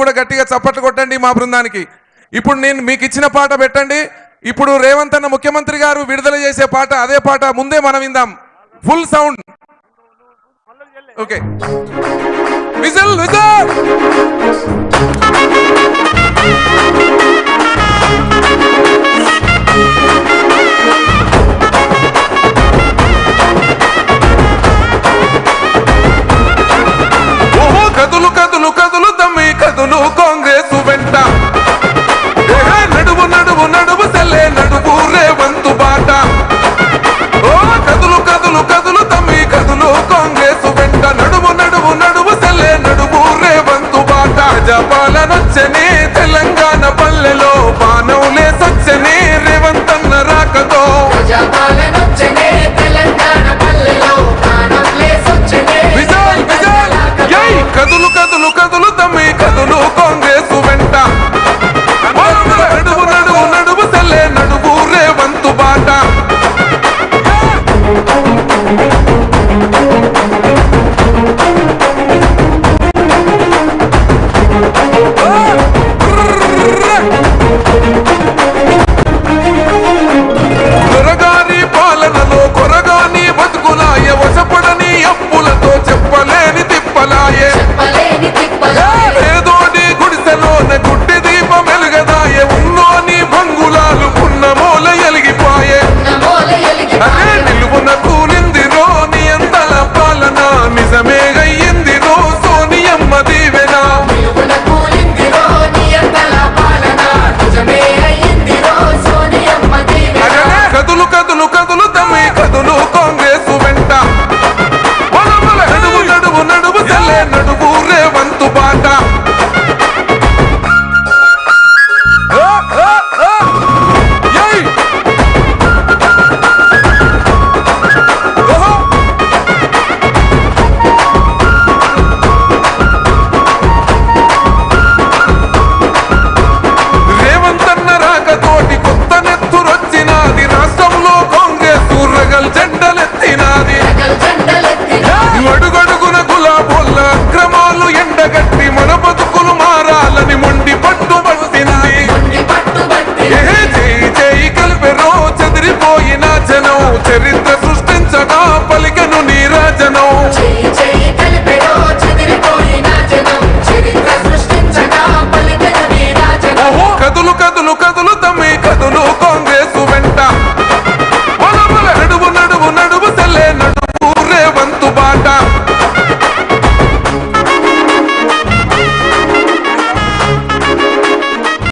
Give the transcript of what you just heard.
కూడా గట్టిగా చప్పట్లు కొట్టండి మా బృందానికి. ఇప్పుడు నేను మీకు ఇచ్చిన పాట పెట్టండి. ఇప్పుడు రేవంత్ అన్న ముఖ్యమంత్రి గారు విడుదల చేసే పాట అదే పాట ముందే మనం విందాం. Full sound okay whistle whistle! Telangana పల్లెలో పానవులే సచ్చ